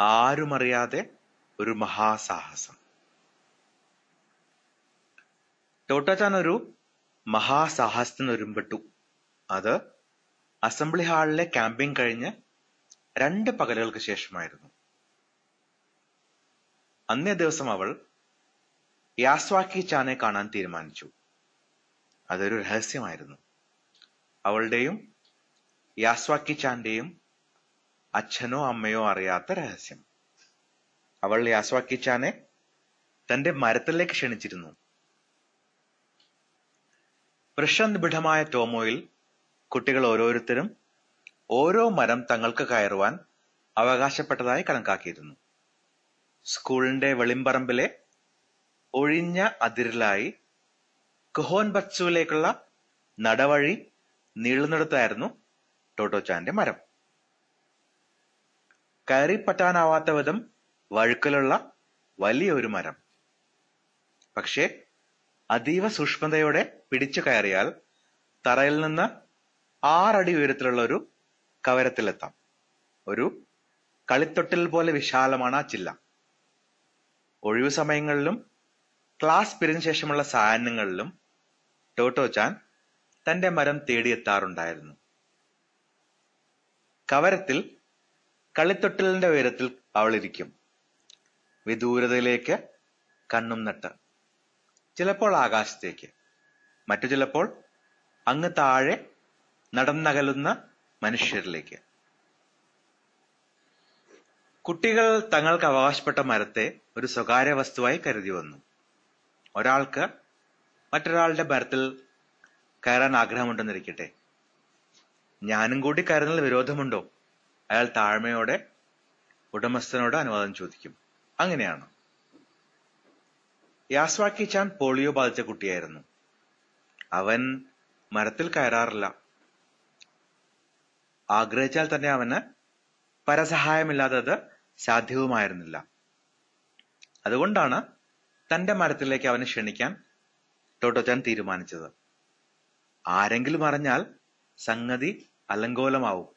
ആരുമറിയാതെ ഒരു മഹാസാഹസം. ടോട്ടാച്ചാൻ ഒരു മഹാസാഹസത്തിന് ഒരുമ്പെട്ടു അത് അസംബ്ലി ഹാളിലെ ക്യാമ്പിംഗ് കഴിഞ്ഞ് രണ്ട് പകലുകൾക്ക് ശേഷമായിരുന്നു. അന്നേ ദിവസം അവൾ യാസ്വാക്കി ചാനെ കാണാൻ തീരുമാനിച്ചു. അതൊരു രഹസ്യമായിരുന്നു. അവളുടെയും യാസ്വാക്കി ചാന്റെയും അച്ഛനോ അമ്മയോ അറിയാത്ത രഹസ്യം. അവൾ യാസ്വാക്കി ചാനെ തന്റെ മരത്തിലേക്ക് ക്ഷണിച്ചിരുന്നു. വൃക്ഷനിബിഡമായ ടോമോയിൽ കുട്ടികൾ ഓരോരുത്തരും ഓരോ മരം തങ്ങൾക്ക് കയറുവാൻ അവകാശപ്പെട്ടതായി കണക്കാക്കിയിരുന്നു. സ്കൂളിന്റെ വെളിമ്പറമ്പിലെ ഒഴിഞ്ഞ അതിരിലായി കുഹോൻ നടവഴി നീളുന്നിടത്തായിരുന്നു ടോട്ടോച്ചാന്റെ മരം. കയറിപ്പറ്റാനാവാത്ത വിധം വഴുക്കലുള്ള വലിയൊരു മരം. പക്ഷേ അതീവ സൂക്ഷ്മതയോടെ പിടിച്ചു കയറിയാൽ തറയിൽ നിന്ന് ആറടി ഉയരത്തിലുള്ള ഒരു കവരത്തിലെത്താം. ഒരു കളിത്തൊട്ടിൽ പോലെ വിശാലമാണ് ആ ചില്ല. ഒഴിവു സമയങ്ങളിലും ക്ലാസ് പിരിഞ്ഞ ശേഷമുള്ള സായാഹ്നങ്ങളിലും ടോട്ടോച്ചാൻ തന്റെ മരം തേടിയെത്താറുണ്ടായിരുന്നു. കവരത്തിൽ കളിത്തൊട്ടിലിന്റെ ഉയരത്തിൽ അവളിരിക്കും. വിദൂരതയിലേക്ക് കണ്ണും നട്ട്. ചിലപ്പോൾ ആകാശത്തേക്ക്. മറ്റു ചിലപ്പോൾ അങ്ങ് താഴെ നടന്നകലുന്ന മനുഷ്യരിലേക്ക്. കുട്ടികൾ തങ്ങൾക്ക് അവകാശപ്പെട്ട മരത്തെ ഒരു സ്വകാര്യ വസ്തുവായി കരുതി വന്നു. ഒരാൾക്ക് മറ്റൊരാളുടെ മരത്തിൽ കയറാൻ ആഗ്രഹമുണ്ടെന്നിരിക്കട്ടെ. ഞാനും കൂടി കയറുന്നതിൽ വിരോധമുണ്ടോ? അയാൾ താഴ്മയോടെ ഉടമസ്ഥനോട് അനുവാദം ചോദിക്കും. അങ്ങനെയാണ്. യാസ്വാക്കി ചാൻ പോളിയോ ബാധിച്ച കുട്ടിയായിരുന്നു. അവൻ മരത്തിൽ കയറാറില്ല. ആഗ്രഹിച്ചാൽ തന്നെ അവന് പരസഹായമില്ലാത്തത് സാധ്യവുമായിരുന്നില്ല. അതുകൊണ്ടാണ് തന്റെ മരത്തിലേക്ക് അവനെ ക്ഷണിക്കാൻ ടോട്ടോച്ചാൻ തീരുമാനിച്ചത്. ആരെങ്കിലും അറിഞ്ഞാൽ സംഗതി അലങ്കോലമാവും.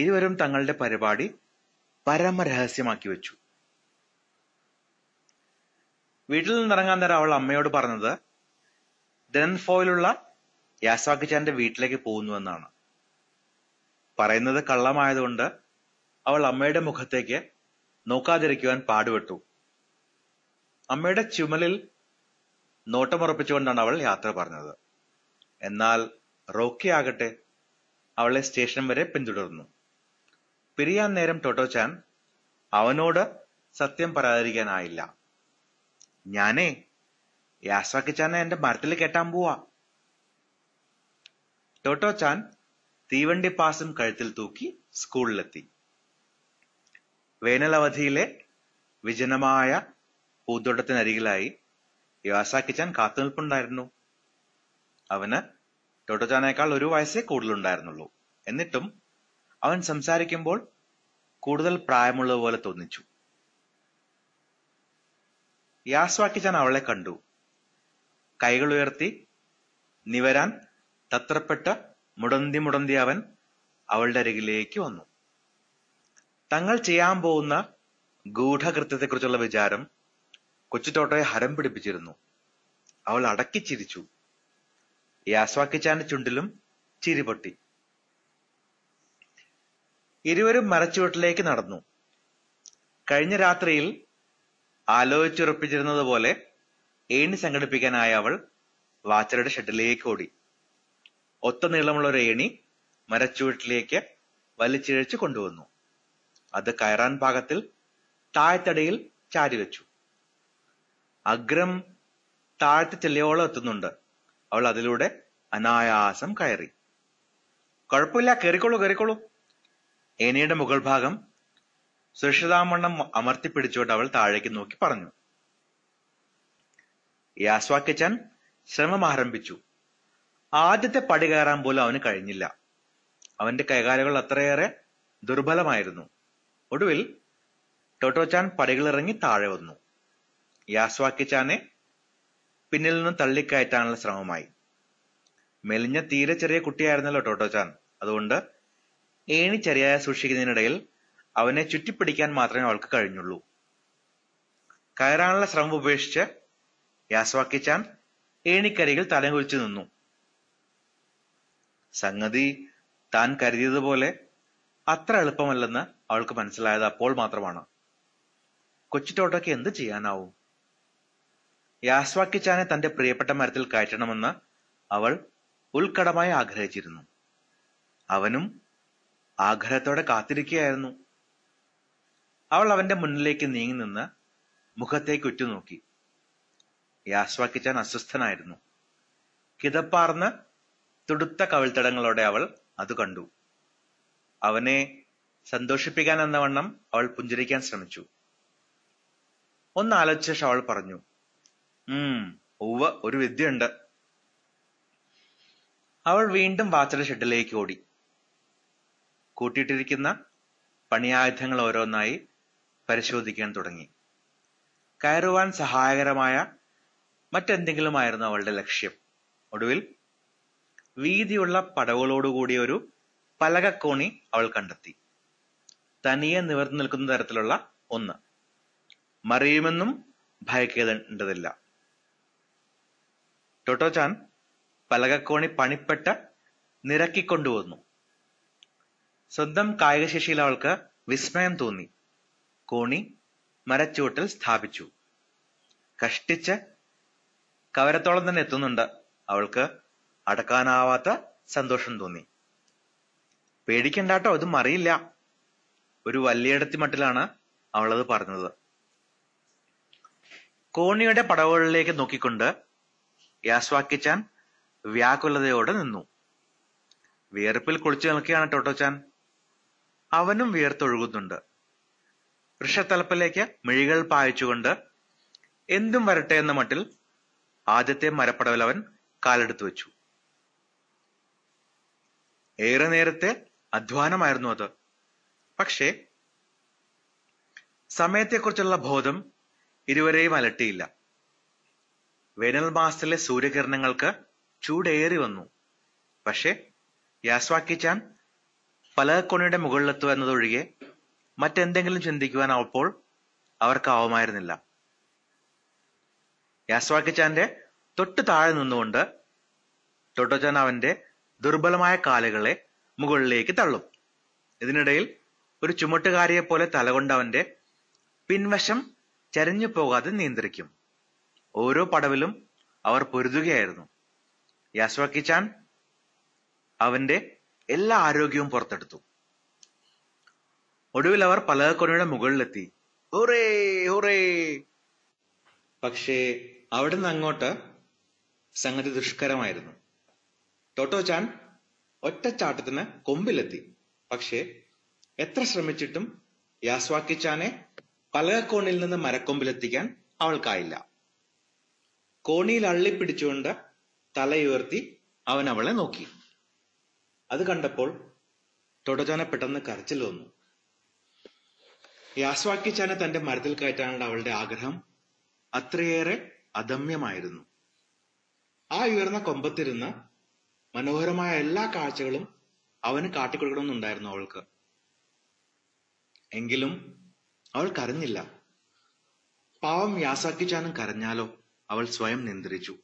ഇരുവരും തങ്ങളുടെ പരിപാടി പരമരഹസ്യമാക്കി വെച്ചു. വീട്ടിൽ നിന്നിറങ്ങാൻ നേരം അവൾ അമ്മയോട് പറഞ്ഞത് ഡെൻഫോയിലുള്ള യാസാക്കിച്ചാന്റെ വീട്ടിലേക്ക് പോകുന്നുവെന്നാണ് പറയുന്നത് കള്ളമായതുകൊണ്ട് അവൾ അമ്മയുടെ മുഖത്തേക്ക് നോക്കാതിരിക്കുവാൻ പാടുപെട്ടു. അമ്മയുടെ ചുമലിൽ നോട്ടമുറപ്പിച്ചുകൊണ്ടാണ് അവൾ യാത്ര പറഞ്ഞത്. എന്നാൽ റോക്കി ആകട്ടെ അവളെ സ്റ്റേഷൻ വരെ പിന്തുടർന്നു. പിരിയാൻ നേരം ടോട്ടോച്ചാൻ അവനോട് സത്യം പറയാതിരിക്കാനായില്ല. ഞാനേ യാസാക്കിച്ചാനെ എന്റെ മരത്തിൽ കെട്ടാൻ പോവാ. ടോട്ടോച്ചാൻ തീവണ്ടി പാസും കഴുത്തിൽ തൂക്കി സ്കൂളിലെത്തി. വേനലവധിയിലെ വിജനമായ പൂന്തോട്ടത്തിനരികിലായി യാസാക്കിച്ചാൻ കാത്തുനിൽപ്പുണ്ടായിരുന്നു. അവന് ടോട്ടോച്ചാനേക്കാൾ ഒരു വയസ്സേ കൂടുതലുണ്ടായിരുന്നുള്ളൂ. എന്നിട്ടും അവൻ സംസാരിക്കുമ്പോൾ കൂടുതൽ പ്രായമുള്ളതുപോലെ തോന്നിച്ചു. യാസ്വാക്കിച്ചാൻ അവളെ കണ്ടു. കൈകൾ ഉയർത്തി നിവരാൻ തത്രപ്പെട്ട മുടന്തി മുടന്തി അവൻ അവളുടെ അരികിലേക്ക് വന്നു. തങ്ങൾ ചെയ്യാൻ പോകുന്ന ഗൂഢകൃത്യത്തെക്കുറിച്ചുള്ള വിചാരം കൊച്ചുതോട്ടയെ ഹരം പിടിപ്പിച്ചിരുന്നു. അവൾ അടക്കി ചിരിച്ചു. യാസ്വാക്കിച്ചാന്റെ ചുണ്ടിലും ചിരി പൊട്ടി. ഇരുവരും മരച്ചുവട്ടിലേക്ക് നടന്നു. കഴിഞ്ഞ രാത്രിയിൽ ആലോചിച്ചുറപ്പിച്ചിരുന്നത് പോലെ ഏണി സംഘടിപ്പിക്കാനായി അവൾ വാച്ചറുടെ ഷെഡിലേക്ക് ഓടി. ഒത്ത നീളമുള്ള ഒരു ഏണി മരച്ചുവട്ടിലേക്ക് വലിച്ചിഴച്ചു കൊണ്ടുവന്നു. അത് കയറാൻ പാകത്തിൽ ചാരി വെച്ചു. അഗ്രം താഴ്ത്തി ചെല്ലിയോളം എത്തുന്നുണ്ട്. അവൾ അതിലൂടെ അനായാസം കയറി. കുഴപ്പമില്ല കയറിക്കോളൂ കയറിക്കോളൂ ഏനിയുടെ മുകൾ ഭാഗം സുരക്ഷിതാമണ്ണം അമർത്തിപ്പിടിച്ചുകൊണ്ട് അവൾ താഴേക്ക് നോക്കി പറഞ്ഞു. യാസ്വാക്കിച്ചാൻ ശ്രമം ആരംഭിച്ചു. ആദ്യത്തെ പടി കയറാൻ പോലും അവന് കഴിഞ്ഞില്ല. അവന്റെ കൈകാലുകൾ അത്രയേറെ ദുർബലമായിരുന്നു. ഒടുവിൽ ടോട്ടോച്ചാൻ പടികളിറങ്ങി താഴെ വന്നു. യാസ്വാക്കിച്ചാനെ പിന്നിൽ നിന്ന് തള്ളിക്കയറ്റാനുള്ള ശ്രമമായി. മെലിഞ്ഞ തീരെ ചെറിയ കുട്ടിയായിരുന്നല്ലോ ടോട്ടോച്ചാൻ. അതുകൊണ്ട് ഏണി ചരിയായ സൂക്ഷിക്കുന്നതിനിടയിൽ അവനെ ചുറ്റിപ്പിടിക്കാൻ മാത്രമേ അവൾക്ക് കഴിഞ്ഞുള്ളൂ. കയറാനുള്ള ശ്രമം ഉപേക്ഷിച്ച് യാസ്വാക്കിച്ചാൻ ഏണിക്കരികിൽ തലകുലിച്ചു നിന്നു. സംഗതി താൻ കരുതിയതുപോലെ അത്ര എളുപ്പമല്ലെന്ന് അവൾക്ക് മനസ്സിലായത് അപ്പോൾ മാത്രമാണ്. കൊച്ചിട്ടോട്ടൊക്കെ എന്ത് ചെയ്യാനാവും? യാസ്വാക്കിച്ചാനെ തന്റെ പ്രിയപ്പെട്ട മരത്തിൽ കയറ്റണമെന്ന് അവൾ ഉൾക്കടമായി ആഗ്രഹിച്ചിരുന്നു. അവനും ആഗ്രഹത്തോടെ കാത്തിരിക്കുകയായിരുന്നു. അവൾ അവന്റെ മുന്നിലേക്ക് നീങ്ങി നിന്ന് മുഖത്തേക്ക് ഉറ്റുനോക്കി. യാസ്വാക്കിച്ചാൻ അസ്വസ്ഥനായിരുന്നു. കിതപ്പാർന്ന് തുടുത്ത കവിൾത്തടങ്ങളോടെ അവൾ അത് കണ്ടു. അവനെ സന്തോഷിപ്പിക്കാൻ എന്ന വണ്ണം അവൾ പുഞ്ചിരിക്കാൻ ശ്രമിച്ചു. ഒന്ന് ആലോചിച്ച അവൾ പറഞ്ഞു ഉം ഉവ്വ ഒരു വിദ്യയുണ്ട്. അവൾ വീണ്ടും വാച്ചയുടെ ഷെഡിലേക്ക് ഓടി. കൂട്ടിയിട്ടിരിക്കുന്ന പണിയായുധങ്ങൾ ഓരോന്നായി പരിശോധിക്കാൻ തുടങ്ങി. കയറുവാൻ സഹായകരമായ മറ്റെന്തെങ്കിലും ആയിരുന്നു അവളുടെ ലക്ഷ്യം? ഒടുവിൽ വീതിയുള്ള പടവുകളോടുകൂടിയ ഒരു പലകക്കോണി അവൾ കണ്ടെത്തി. തനിയെ നിവർന്നു നിൽക്കുന്ന തരത്തിലുള്ള ഒന്ന്. മറിയുമെന്നും ഭയക്കേണ്ടതില്ല. ടൊട്ടോചാൻ പലകക്കോണി പണിപ്പെട്ട നിരക്കിക്കൊണ്ടുവന്നു. സ്വന്തം കായികശേഷിയിൽ അവൾക്ക് വിസ്മയം തോന്നി. കോണി മരച്ചുവട്ടിൽ സ്ഥാപിച്ചു. കഷ്ടിച്ച് കവരത്തോളം തന്നെ എത്തുന്നുണ്ട്. അവൾക്ക് അടക്കാനാവാത്ത സന്തോഷം തോന്നി. പേടിക്കണ്ടാട്ടോ ഇതും അറിയില്ല. ഒരു വലിയടത്തി മട്ടിലാണ് അവളത് പറഞ്ഞത്. കോണിയുടെ പടവുകളിലേക്ക് നോക്കിക്കൊണ്ട് യാസ്വാക്കിച്ചാൻ വ്യാകുലതയോടെ നിന്നു. വിയർപ്പിൽ കുളിച്ചു നിൽക്കുകയാണ് ടോട്ടോച്ചാൻ. അവനും വിയർത്തൊഴുകുന്നുണ്ട്. വൃക്ഷത്തലപ്പിലേക്ക് മിഴികൾ പായിച്ചുകൊണ്ട് എന്തും വരട്ടെ എന്ന മട്ടിൽ ആദ്യത്തെ മരപ്പടവിൽ അവൻ കാലെടുത്തു വെച്ചു. ഏറെ നേരത്തെ അധ്വാനമായിരുന്നു അത്. പക്ഷേ സമയത്തെക്കുറിച്ചുള്ള ബോധം ഇരുവരെയും അലട്ടിയില്ല. വേനൽ മാസത്തിലെ സൂര്യകിരണങ്ങൾക്ക് ചൂടേറി വന്നു. പക്ഷേ യാസ്വാക്കിച്ചാൻ പലകക്കൊണിയുടെ മുകളിലെത്തുക എന്നതൊഴികെ മറ്റെന്തെങ്കിലും ചിന്തിക്കുവാൻ അപ്പോൾ അവർക്കാവുമായിരുന്നില്ല. യാസ്വാക്കിച്ചാന്റെ തൊട്ടു താഴെ നിന്നുകൊണ്ട് ടൊട്ടോച്ചാൻ അവന്റെ ദുർബലമായ കാലുകളെ മുകളിലേക്ക് തള്ളും. ഇതിനിടയിൽ ഒരു ചുമട്ടുകാരിയെ പോലെ തലകൊണ്ട് അവന്റെ പിൻവശം ചരിഞ്ഞു പോകാതെ നിയന്ത്രിക്കും. ഓരോ പടവിലും അവർ പൊരുതുകയായിരുന്നു. യാസ്വാക്കിച്ചാൻ അവന്റെ എല്ലാ ആരോഗ്യവും പുറത്തെടുത്തു. ഒടുവിൽ അവർ പലകക്കൊനയുടെ മുകളിലെത്തി. പക്ഷേ അവിടുന്ന് അങ്ങോട്ട് സംഗതി ദുഷ്കരമായിരുന്നു. ടോട്ടോ ചാൻ ഒറ്റച്ചാട്ടത്തിന് കൊമ്പിലെത്തി. പക്ഷേ എത്ര ശ്രമിച്ചിട്ടും യാസ്വാക്കി ചാനെ പലകക്കോണിൽ നിന്ന് മരക്കൊമ്പിലെത്തിക്കാൻ അവൾക്കായില്ല. കോണിയിൽ അള്ളിപ്പിടിച്ചുകൊണ്ട് തലയുയർത്തി അവൻ അവളെ നോക്കി. അത് കണ്ടപ്പോൾ ടൊടജാനെ പെട്ടെന്ന് കരച്ചിൽ വന്നു. യാസ്വാക്കിച്ചാനെ തന്റെ മരത്തിൽ കയറ്റാനുള്ള അവളുടെ ആഗ്രഹം അത്രയേറെ അദമ്യമായിരുന്നു. ആ ഉയർന്ന കൊമ്പത്തിരുന്ന മനോഹരമായ എല്ലാ കാഴ്ചകളും അവന് കാട്ടിക്കൊടുക്കണമെന്നുണ്ടായിരുന്നു അവൾക്ക്. എങ്കിലും അവൾ കരഞ്ഞില്ല. പാവം യാസാക്കിച്ചാനും കരഞ്ഞാലോ? അവൾ സ്വയം നിയന്ത്രിച്ചു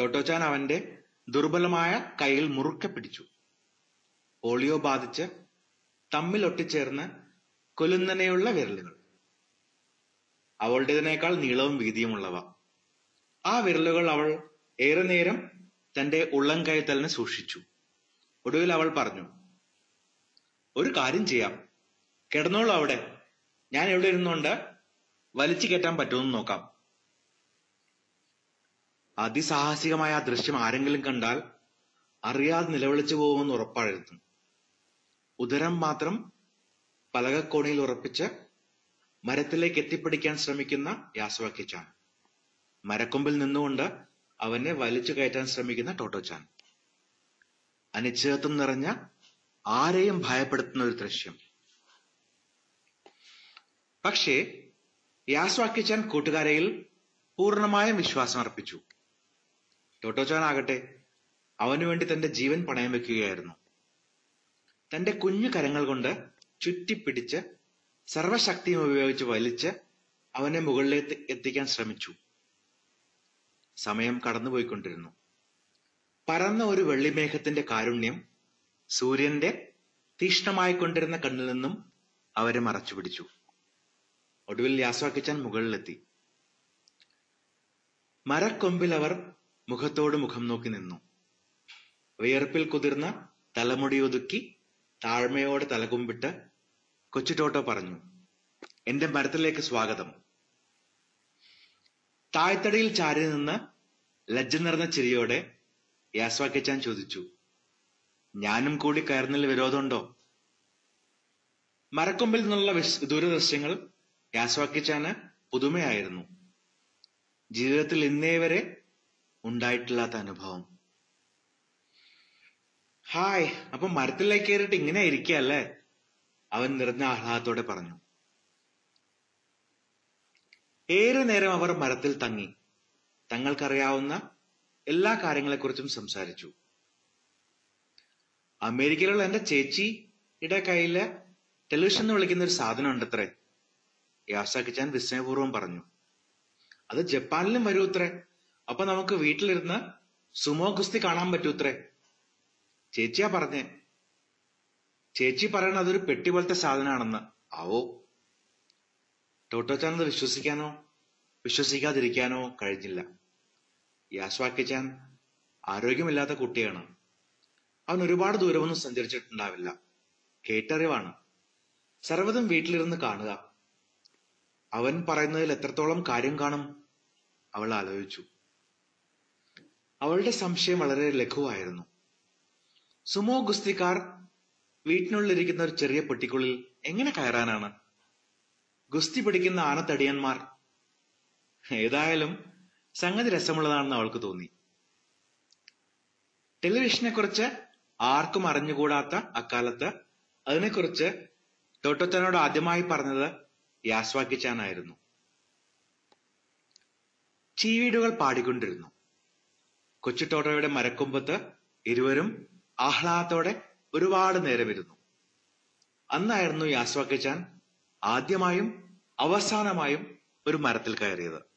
ടോട്ടോച്ചാൻ അവന്റെ ദുർബലമായ കൈയിൽ മുറുക്കെ പിടിച്ചു. പോളിയോ ബാധിച്ച് തമ്മിൽ ഒട്ടിച്ചേർന്ന് കൊലുന്നനെയുള്ള വിരലുകൾ. അവളുടേതിനേക്കാൾ നീളവും വീതിയുമുള്ളവ. ആ വിരലുകൾ അവൾ ഏറെ നേരം തന്റെ ഉള്ളം കൈത്തലിന് സൂക്ഷിച്ചു. ഒടുവിൽ അവൾ പറഞ്ഞു ഒരു കാര്യം ചെയ്യാം. കിടന്നോളൂ അവിടെ. ഞാൻ ഇവിടെ ഇരുന്നുകൊണ്ട് വലിച്ചു കയറ്റാൻ പറ്റുമെന്ന് നോക്കാം. അതിസാഹസികമായ ആ ദൃശ്യം ആരെങ്കിലും കണ്ടാൽ അറിയാതെ നിലവിളിച്ചു പോകുമെന്ന് ഉറപ്പായിരുന്നു ഉദരം മാത്രം പലകക്കോണിയിൽ ഉറപ്പിച്ച് മരത്തിലേക്ക് എത്തിപ്പിടിക്കാൻ ശ്രമിക്കുന്ന യാസവാക്കിച്ചാൻ. മരക്കൊമ്പിൽ നിന്നുകൊണ്ട് അവനെ വലിച്ചു കയറ്റാൻ ശ്രമിക്കുന്ന ടോട്ടോച്ചാൻ. അനിശ്ചിതത്വം നിറഞ്ഞ ആരെയും ഭയപ്പെടുത്തുന്ന ഒരു ദൃശ്യം. പക്ഷേ യാസ്വാക്കിച്ചാൻ കൂട്ടുകാരയിൽ പൂർണമായും വിശ്വാസം അർപ്പിച്ചു ടോട്ടോച്ചാൻ ആകട്ടെ അവനു വേണ്ടി തന്റെ ജീവൻ പണയം വെക്കുകയായിരുന്നു. തന്റെ കുഞ്ഞു കരങ്ങൾ കൊണ്ട് ചുറ്റിപ്പിടിച്ച് സർവശക്തിയും ഉപയോഗിച്ച് വലിച്ച് അവനെ മുകളിലേക്ക് എത്തിക്കാൻ ശ്രമിച്ചു. സമയം കടന്നുപോയിക്കൊണ്ടിരുന്നു. പരന്ന ഒരു വെള്ളിമേഘത്തിന്റെ കാരുണ്യം സൂര്യന്റെ തീക്ഷ്ണമായിക്കൊണ്ടിരുന്ന കണ്ണിൽ നിന്നും അവരെ മറച്ചുപിടിച്ചു. ഒടുവിൽ യാസ്വാക്കിച്ചാൻ മുകളിലെത്തി. മരക്കൊമ്പിൽ അവർ മുഖത്തോട് മുഖം നോക്കി നിന്നു. വിയർപ്പിൽ കുതിർന്ന തലമുടി ഒതുക്കി താഴ്മയോടെ തലകുമ്പിട്ട് കൊച്ചുടോട്ടോ പറഞ്ഞു എന്റെ മരത്തിലേക്ക് സ്വാഗതം. താഴ്ത്തടിയിൽ ചാരി നിന്ന് ലജ്ജ നിറഞ്ഞ ചിരിയോടെ യാസ്വാക്കിച്ചാൻ ചോദിച്ചു ഞാനും കൂടി കയറുന്നതിൽ വിരോധമുണ്ടോ? മരക്കൊമ്പിൽ നിന്നുള്ള ദൂരദൃശ്യങ്ങൾ യാസ്വാക്കിച്ചാന് പുതുമയായിരുന്നു. ജീവിതത്തിൽ ഇന്നേ വരെ ഉണ്ടായിട്ടില്ലാത്ത അനുഭവം. ഹായ് അപ്പൊ മരത്തിലേക്ക് കയറിയിട്ട് ഇങ്ങനെ ഇരിക്കല്ലേ അവൻ നിറഞ്ഞ ആഹ്ലാദത്തോടെ പറഞ്ഞു. ഏറെ നേരം അവർ മരത്തിൽ തങ്ങി. തങ്ങൾക്കറിയാവുന്ന എല്ലാ കാര്യങ്ങളെക്കുറിച്ചും സംസാരിച്ചു. അമേരിക്കയിലുള്ള എന്റെ ചേച്ചിയുടെ കയ്യിൽ ടെലിവിഷൻ എന്ന് വിളിക്കുന്ന ഒരു സാധനം ഉണ്ടത്രേ. യാസാക്കിച്ചാൻ വിസ്മയപൂർവം പറഞ്ഞു. അത് ജപ്പാനിലും വരൂത്രേ അപ്പൊ നമുക്ക് വീട്ടിലിരുന്ന് സുമോ ഗുസ്തി കാണാൻ പറ്റൂത്രേ? ചേച്ചിയാ പറഞ്ഞേ. ചേച്ചി പറയണ അതൊരു പെട്ടി പോലത്തെ സാധനമാണെന്ന്. ആവോ. ടോട്ടോച്ചാൻ അത് വിശ്വസിക്കാനോ? വിശ്വസിക്കാതിരിക്കാനോ കഴിഞ്ഞില്ല. യാസ്വാക്കിച്ചാൻ ആരോഗ്യമില്ലാത്ത കുട്ടിയാണ്. അവൻ ഒരുപാട് ദൂരമൊന്നും സഞ്ചരിച്ചിട്ടുണ്ടാവില്ല. കേട്ടറിവാണ്. സർവതും വീട്ടിലിരുന്ന് കാണുക. അവൻ പറയുന്നതിൽ എത്രത്തോളം കാര്യം കാണും? അവൾ ആലോചിച്ചു. അവളുടെ സംശയം വളരെ ലഘുവായിരുന്നു. സുമോ ഗുസ്തിക്കാർ വീട്ടിനുള്ളിരിക്കുന്ന ഒരു ചെറിയ പെട്ടിക്കുള്ളിൽ എങ്ങനെ കയറാനാണ്? ഗുസ്തി പിടിക്കുന്ന ആനത്തടിയന്മാർ. ഏതായാലും സംഗതി രസമുള്ളതാണെന്ന് അവൾക്ക് തോന്നി. ടെലിവിഷനെ കുറിച്ച് ആർക്കും അറിഞ്ഞുകൂടാത്ത അക്കാലത്ത് അതിനെക്കുറിച്ച് ടോട്ടോച്ചനോട് ആദ്യമായി പറഞ്ഞത് യാസ്വാക്കിച്ചാനായിരുന്നു ചീവീടുകൾ പാടിക്കൊണ്ടിരുന്നു. കൊച്ചു ടോട്ടോയുടെ മരക്കൊമ്പത്ത് ഇരുവരും ആഹ്ലാദത്തോടെ ഒരുപാട് നേരം ഇരുന്നു. അന്നായിരുന്നു യാസ്വാക്കിച്ചാൻ ആദ്യമായും അവസാനമായും ഒരു മരത്തിൽ കയറിയത്.